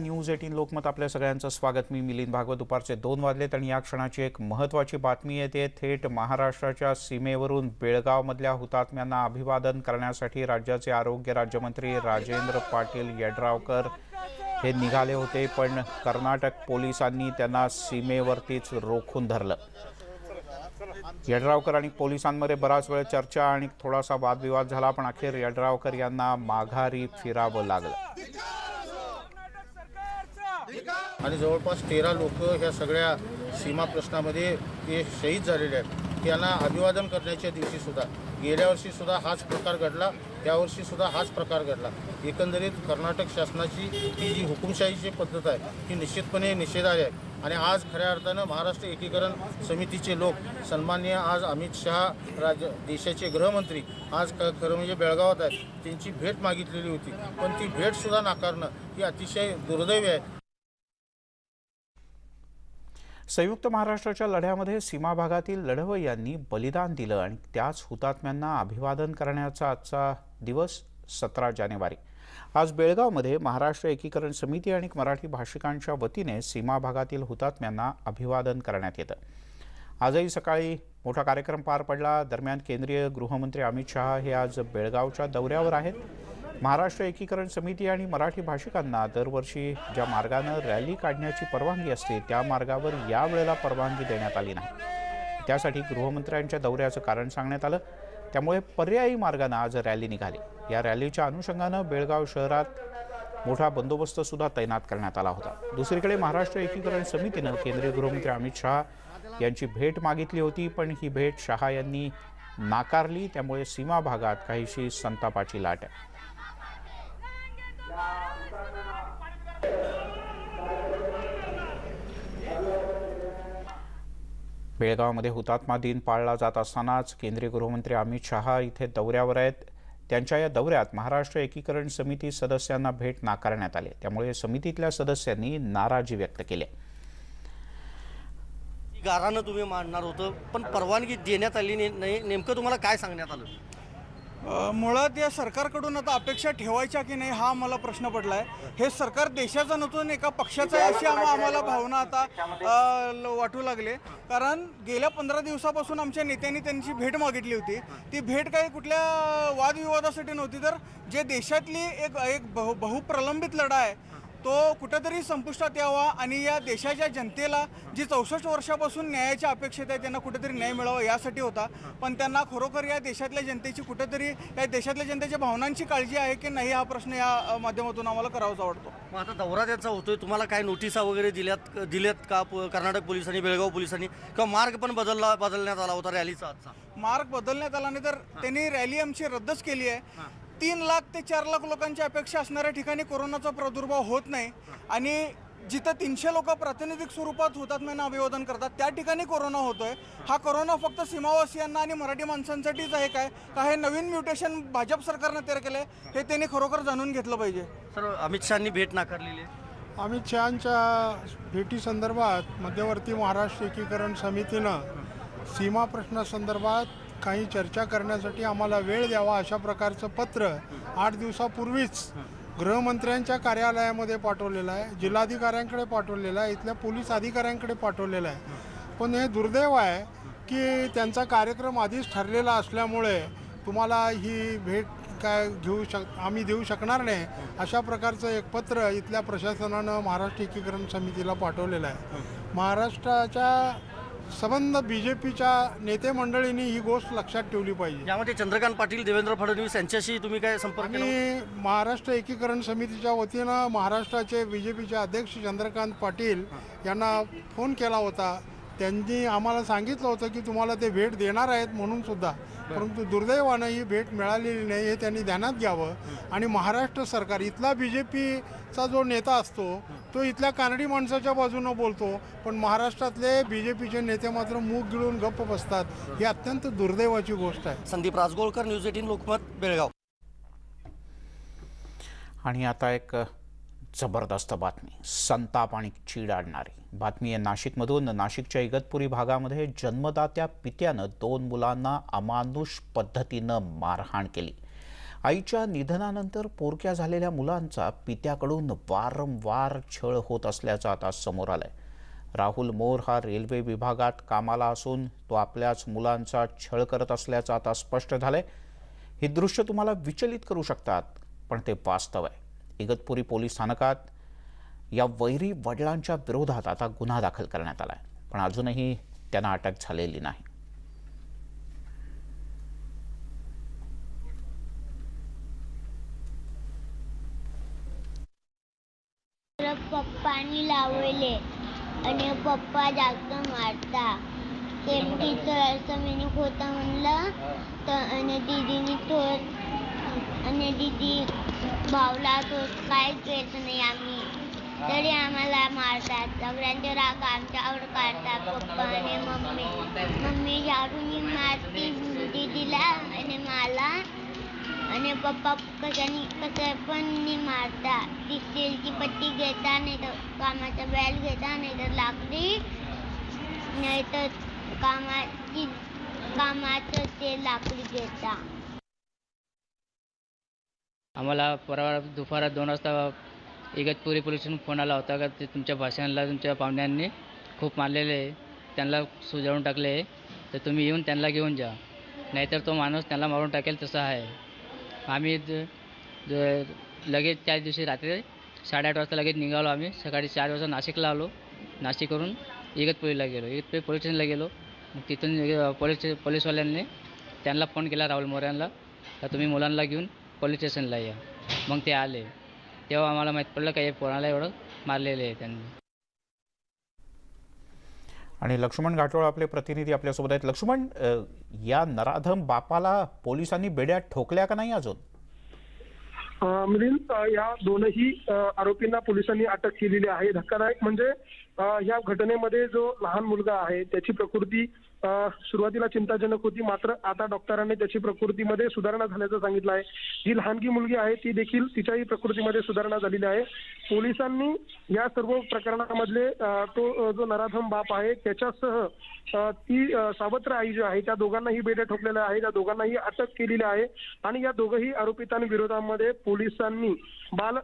News eighteen Lokmat आपल्या सगळ्यांचं स्वागत. मी मिलिंद भागवत. दुपारचे दोन वाजलेत आणि या क्षणाची एक महत्त्वाची बातमी येते. थेट महाराष्ट्राच्या सीमेवरून बेळगावमधल्या हुतात्म्यांना अभिवादन करण्यासाठी राज्याचे आरोग्य राज्यमंत्री राजेंद्र पाटील यड्रावकर हे निघाले होते पण कर्नाटक पोलिसांनी त्यांना सीमेवरतीच रोखून धरलं. यड्रावकर आणि पोलिसांमध्ये बराच वेळ चर्चा आणि थोडासा वादविवाद झाला पण अखेर यड्रावकर यांना माघारी फिरावं लागलं. आणि जवळपास तेरा लोक ह्या सगळ्या सीमा प्रश्नामध्ये ते शहीद झालेले आहेत. त्यांना अभिवादन करण्याच्या दिवशी सुद्धा गेल्या वर्षी सुद्धा हाच प्रकार घडला यावर्षी सुद्धा हाच प्रकार घडला. एकंदरीत कर्नाटक शासनाची ही जी हुकुमशाहीची पद्धत आहे ती निश्चितपणे निषेधार्ह आहे. आणि आज खऱ्या अर्थानं महाराष्ट्र एकीकरण समितीचे लोक सन्माननीय आज अमित शहा राज्य देशाचे गृहमंत्री आज ख खरं म्हणजे बेळगावात आहेत त्यांची भेट मागितलेली होती. पण ती भेटसुद्धा नाकारणं ही अतिशय दुर्दैवी आहे. संयुक्त महाराष्ट्राच्या लढ्यामध्ये सीमा भागातील लढवय्यांनी बलिदान दिलं आणि त्याच हुतात्म्यांना अभिवादन करण्याचा आजचा दिवस सतरा जानेवारी. आज बेळगावमध्ये महाराष्ट्र एकीकरण समिती आणि मराठी भाषिकांच्या वतीने सीमा भागातील हुतात्म्यांना अभिवादन करण्यात येतं. आजही सकाळी मोठा कार्यक्रम पार पडला. दरम्यान केंद्रीय गृहमंत्री अमित शहा हे आज बेळगावच्या दौऱ्यावर आहेत. महाराष्ट्र एकीकरण समिती आणि मराठी भाषिकांना दरवर्षी ज्या मार्गानं रॅली काढण्याची परवानगी असते त्या मार्गावर यावेळेला परवानगी देण्यात आली नाही. त्यासाठी गृहमंत्र्यांच्या दौऱ्याचं कारण सांगण्यात आलं. त्यामुळे पर्यायी मार्गानं आज रॅली निघाली. या रॅलीच्या अनुषंगानं बेळगाव शहरात मोठा बंदोबस्त सुद्धा तैनात करण्यात आला होता. दुसरीकडे महाराष्ट्र एकीकरण समितीनं केंद्रीय गृहमंत्री अमित शहा यांची भेट मागितली होती पण ही भेट शहा यांनी नाकारली. त्यामुळे सीमा भागात काहीशी संतापाची लाट आहे. बेळगावमध्ये हुतात्मा दिन पाळला जात असतानाच केंद्रीय गृहमंत्री अमित शहा इथे दौऱ्यावर आहेत. त्यांच्या या दौऱ्यात महाराष्ट्र एकीकरण समिती सदस्यांना भेट नाकारण्यात आली. त्यामुळे समितीतल्या सदस्यांनी नाराजी व्यक्त केली. गारानं तुम्ही मांडणार होतं पण परवानगी देण्यात आली नाही- नाही नेमकं तुम्हाला काय सांगण्यात आलं? मुळात या सरकारकडून आता अपेक्षा ठेवायच्या की नाही हा मला प्रश्न पडला आहे हे सरकार देशाचं नसून एका पक्षाचं आहे अशी आम्हा आम्हाला भावना आता ल- वाटू लागले. कारण गेल्या पंधरा दिवसापासून आमच्या नेत्यांनी त्यांची भेट मागितली होती. ती भेट काही कुठल्या वादविवादासाठी नव्हती. तर जे देशातली एक एक बहु बहुप्रलंबित लढा आहे तो कुठेतरी संपुष्टात यावा आणि या देशाच्या जनतेला जी चौसष्ट वर्षापासून न्यायाच्या अपेक्षित आहे त्यांना कुठेतरी न्याय मिळावा यासाठी होता. पण त्यांना खरोखर या देशातल्या जनतेची कुठेतरी या देशातल्या जनतेच्या भावनांची काळजी आहे की नाही हा प्रश्न या माध्यमातून आम्हाला करावाचा वाटतो. मग आता दौरा त्यांचा होतोय. तुम्हाला काय नोटिसा वगैरे दिल्यात दिल्यात का? कर्नाटक पोलिसांनी बेळगाव पोलिसांनी? किंवा मार्ग पण बदलला बदलण्यात आला होता रॅलीचा आजचा? मार्ग बदलण्यात आला नाही तर त्यांनी रॅली आमची रद्दच केली आहे. तीन लाख ते चार लाख लोकांची अपेक्षा असणाऱ्या ठिकाणी कोरोनाचा प्रादुर्भाव होत नाही. आणि जिथं तीनशे लोक प्रातिनिधिक स्वरूपात हुतात्म्यांना अभिवादन करतात त्या ठिकाणी कोरोना होतोय. हा कोरोना फक्त सीमावासियांना आणि मराठी माणसांसाठीच आहे काय? का हे नवीन म्युटेशन भाजप सरकारनं तयार केलंय? हे त्यांनी खरोखर जाणून घेतलं पाहिजे. सर अमित शहानी भेट नाकारलेली आहे. अमित शहांच्या भेटीसंदर्भात मध्यवर्ती महाराष्ट्र एकीकरण समितीनं सीमा प्रश्नासंदर्भात काही चर्चा करण्यासाठी आम्हाला वेळ द्यावा अशा प्रकारचं पत्र आठ दिवसापूर्वीच गृहमंत्र्यांच्या कार्यालयामध्ये पाठवलेलं आहे जिल्हाधिकाऱ्यांकडे पाठवलेलं आहे इथल्या पोलीस अधिकाऱ्यांकडे पाठवलेलं आहे. पण हे दुर्दैव आहे की त्यांचा कार्यक्रम आधीच ठरलेला असल्यामुळे तुम्हाला ही भेट काय घेऊ शक आम्ही देऊ शकणार नाही अशा प्रकारचं एक पत्र इथल्या प्रशासनानं महाराष्ट्र एकीकरण समितीला पाठवलेलं आहे. महाराष्ट्राच्या संबंध बी जे पीच्या नेते मंडळींनी ही गोष्ट लक्षात ठेवली पाहिजे. यामध्ये चंद्रकांत पाटील देवेंद्र फडणवीस यांच्याशी तुम्ही काय संपर्क केला? महाराष्ट्र एकीकरण समितीच्या वतीनं महाराष्ट्राचे बी जे पीचे अध्यक्ष चंद्रकांत पाटील यांना फोन केला होता. त्यांनी आम्हाला सांगितलं होतं की तुम्हाला ते भेट देणार आहेत म्हणून सुद्धा. परंतु दुर्दैवानं ही भेट मिळालेली नाही हे त्यांनी ध्यानात घ्यावं. आणि महाराष्ट्र सरकार इथला बी जे पीचा जो नेता असतो तो इथल्या कानडी माणसाच्या बाजूनं बोलतो पण महाराष्ट्रातले बी जे पीचे नेते मात्र मूग गिळून गप्प बसतात. ही. अत्यंत दुर्दैवाची गोष्ट आहे. Sandeep Rajgolkar news eighteen Lokmat Belgaum. आणि आता एक जबरदस्त बातमी. संताप आणि चीड आणणारी. बातमी आहे नाशिकमधून. नाशिकच्या इगतपुरी भागामध्ये जन्मदात्या पित्यानं दोन मुलांना अमानुष पद्धतीनं मारहाण केली. आईच्या निधनानंतर पोरक्या झालेल्या मुलांचा पित्याकडून वारंवार छळ होत असल्याचं आता समोर आलंय. राहुल मोर हा रेल्वे विभागात कामाला असून तो आपल्याच मुलांचा छळ करत असल्याचं आता स्पष्ट झालंय. हे दृश्य तुम्हाला विचलित करू शकतात पण ते वास्तव आहे. इगतपुरी पोलीस स्थानकात या वैरी वडिलांच्या विरोधात आता गुन्हा दाखल करण्यात आला आहे पण अजूनही त्यांना अटक झालेली नाही. पप्पांनी पप्पानी लावले आणि पप्पा जास्त मारता। ते तिथं असं मी होता म्हणलं तर आणि दिदीनी तो आणि दिदी भावला तो काहीच येत नाही आम्ही. तरी आम्हाला मारतात. सगळ्यांचे राग आमच्यावर काढतात. पप्पा आणि मम्मी. मम्मी झाडून मारती दिदीला आणि मला आणि पप्पा कशाने कसं पण नाही मारता ती स्टीलची पट्टी घेता नाही तर कामाचा बॅल घेता नाही तर लाकडी. नाही तर कामाची कामाचं ते लाकडी घेता. आम्हाला परवा दुपारात दोन वाजता इगतपुरी पोलीस स्टेशन फोन आला होता का ते तुमच्या भाषणाला तुमच्या पाहुण्यांनी खूप मारलेले आहे. त्यांना सुजावून टाकले आहे. तर तुम्ही येऊन त्यांना घेऊन जा. नाहीतर तो माणूस त्यांना मारून टाकेल तसा आहे. आम्ही द लगेच त्याच दिवशी रात्री साडेआठ वाजता लगेच निघालो आम्ही. सकाळी चार वाजता नाशिकला आलो. नाशिकवरून इगतपुरीला गेलो. इगतपुरी पोलीस स्टेशनला गेलो. मग तिथून पोलीस पोलीस पोलीसवाल्यांनी त्यांना फोन केला राहुल मोऱ्यांना. का तुम्ही मुलांना घेऊन पोलीस स्टेशनला या. मग ते आले. तेव्हा आम्हाला माहीत पडलं का हे पोराला एवढं मारलेले आहे त्यांनी. आणि लक्ष्मण घाटोळ आपले प्रतिनिधी आपल्यासोबत आहेत. लक्ष्मण या नराधम बापाला पोलिसांनी बेड्यात ठोकल्या का नाही अजून? मिलिंद या दोनही आरोपींना पोलिसांनी अटक केलेली आहे. धक्कादायक म्हणजे या घटनेमध्ये जो लहान मुलगा आहे त्याची प्रकृती सुरुवातीला चिंताजनक होती. मात्र आता डॉक्टरांनी त्याची प्रकृतीमध्ये सुधारणा झाल्याचं सांगितलं आहे. जी लहानगी मुलगी आहे ती देखील तिच्याही प्रकृतीमध्ये सुधारणा झालेली आहे. पोलिसांनी या सर्व प्रकरणामधले तो जो नराधम बाप आहे त्याच्यासह ती सावत्र आई जी आहे त्या दोघांनाही बेड्या ठोकलेल्या आहे त्या दोघांनाही अटक केलेली आहे. आणि या दोघही आरोपितांविरोधामध्ये पोलिसांनी बाल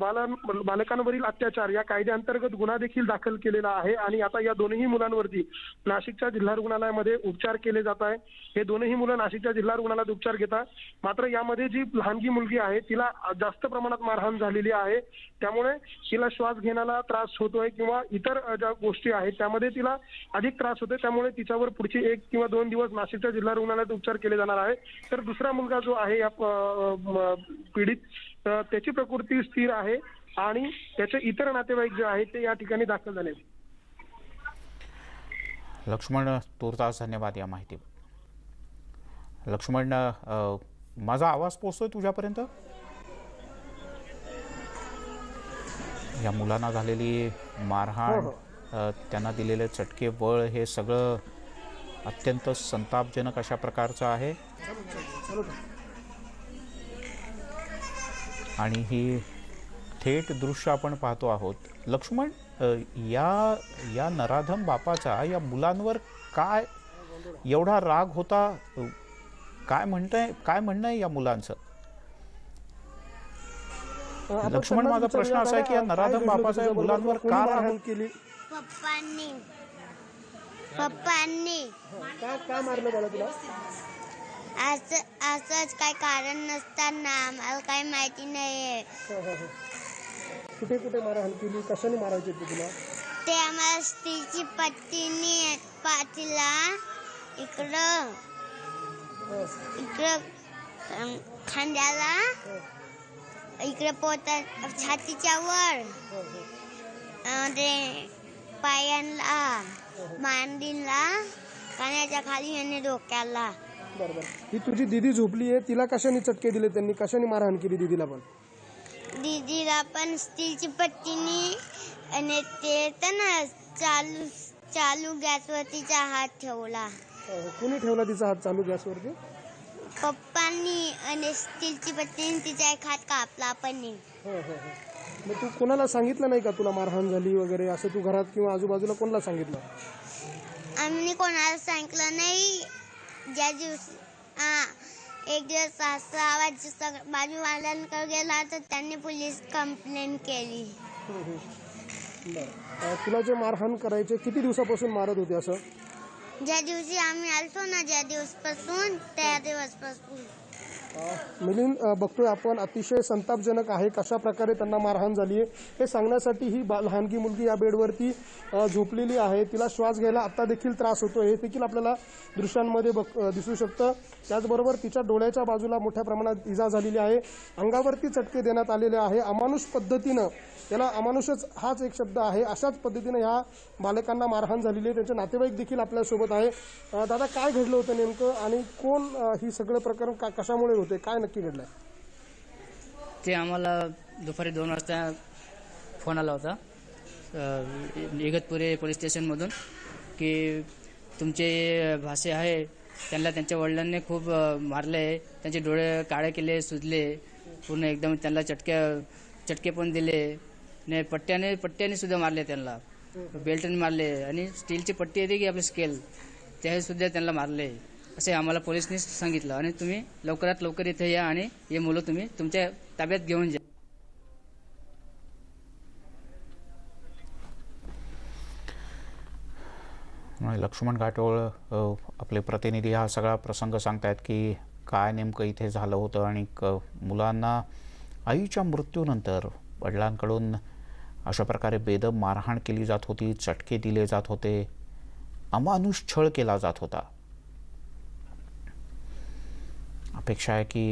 बाला बालकांवरील अत्याचार या कायद्याअंतर्गत गुन्हा देखील दाखल केलेला आहे. आणि आता या दोन्ही मुलांवरती नाशिकच्या जिल्हा रुग्णालयामध्ये उपचार केले जात आहे. हे दोन्ही मुलं नाशिकच्या जिल्हा रुग्णालयात उपचार घेतात. मात्र यामध्ये जी लहानगी मुलगी आहे तिला जास्त प्रमाणात मारहाण झालेली आहे. त्यामुळे तिला श्वास घेण्याला त्रास होतोय किंवा इतर ज्या गोष्टी आहेत त्यामध्ये तिला अधिक त्रास होतोय. त्यामुळे तिच्यावर पुढचे एक किंवा दोन दिवस नाशिकच्या जिल्हा रुग्णालयात उपचार केले जाणार आहे. तर दुसरा मुलगा जो आहे या पीडित त्याची प्रकृती स्थिर आहे आणि त्याचे इतर नातेवाईक जे आहेत ते या ठिकाणी दाखल झाले. आहेत. लक्ष्मण तुर्तास धन्यवाद या माहिती लक्ष्मण माझा आवाज पोचतोय तुझ्यापर्यंत? या मुलांना झालेली मारहाण अ, त्यांना दिलेले चटके बळ हे सगळं अत्यंत संतापजनक अशा प्रकारचं आहे. आणि ही थेट दृश्य आपण पाहतो आहोत. लक्ष्मण या या नराधम बापाचा या मुलांवर काय एवढा राग होता? काय म्हणतंय काय म्हणणं आहे या मुलांचं? लक्ष्मण माझा प्रश्न असा आहे की या नराधम बापाचा या मुलांवर का राग होता? पप्पांनी. पप्पांनी. असं असंच काय कारण नसताना आम्हाला काही माहिती नाही कुठे कुठे मारहाण केली कशाने मारायची होती तुला? ते आम्हाला स्टीलची पट्टीने पाचला इकडं इकडं अं, खांद्याला इकडे पोटा छातीच्या वर अं, ते पायांना मांडीला कानाच्या खाली आणि डोक्याला. बरोबर. ही तुझी दिदी झोपली आहे तिला कशाने चटके दिले त्यांनी? कशाने मारहाण केली दिदीला पण? दीदीला पण स्टीलची पट्टीनी आणि ते येतं ना चालू चालू गॅसवर तिचा हात ठेवला. कुणी ठेवला तिचा हात चालू गॅसवरती? पप्पांनी आणि स्टीलची पट्टीने तिचा एक हात कापला पण मग तू कोणाला सांगितलं नाही का तुला मारहाण झाली वगैरे? असं तू घरात किंवा आजूबाजूला कोणाला सांगितलं? आम्ही कोणाला सांगितलं नाही. ज्या दिवशी हा एक दिवस असा आवाज सग- बाजूवाल्यांकडे गेला तर त्यांनी पोलीस कंप्लेंट केली. अ, तुला जे मारहाण करायचे किती दिवसापासून मारत होते असं? ज्या दिवशी आम्ही आलतो ना ज्या दिवसपासून त्या दिवसपासून. मिलिंद बघतोय आपण अतिशय संतापजनक आहे कशा प्रकारे त्यांना मारहाण झाली आहे. हे सांगण्यासाठी ही लहानगी मुलगी या बेडवरती झोपलेली आहे. तिला श्वास घ्यायला आता देखील त्रास होतो हे देखील आपल्याला दृश्यांमध्ये बघ दिसू शकतं. त्याचबरोबर तिच्या डोळ्याच्या बाजूला मोठ्या प्रमाणात इजा झालेली आहे. अंगावरती चटके देण्यात आलेले आहे. अमानुष पद्धतीनं याला अमानुषच हाच एक शब्द आहे. अशाच पद्धतीनं ह्या बालकांना मारहाण झालेली आहे. त्यांचे नातेवाईक देखील आपल्यासोबत आहे. दादा काय घडलं होतं नेमकं? आणि कोण ही सगळं प्रकरण का कशामुळे होते? काय नक्की घडलंय? ते आम्हाला दुपारी दोन वाजता फोन आला होता. अ, इगतपुरी पोलीस स्टेशनमधून की तुमचे भाषे आहे त्यांना त्यांच्या वडिलांनी खूप अ, मारले त्यांचे डोळे काळे केले सुजले पूर्ण एकदम त्यांना चटक्या चटके पण दिले. ने पट्ट्याने पट्ट्याने सुद्धा मारले त्यांना. बेल्टने मारले आणि स्टीलची पट्टी येते की आपली स्केल त्याही सुद्धा त्यांना मारले. असे आम्हाला पोलिसनी सांगितलं. आणि तुम्ही लवकरात लवकर इथे या आणि हे मुलं तुम्ही तुमच्या ताब्यात घेऊन जा. लक्ष्मण घाटोळ आपले प्रतिनिधी हा सगळा प्रसंग सांगतायत की काय नेमकं इथे झालं होतं आणि क मुलांना आईच्या मृत्यूनंतर वडिलांकडून अशा प्रकारे बेदम मारहाण केली जात होती चटके दिले जात होते अमानुष छळ केला जात होता. अपेक्षा आहे की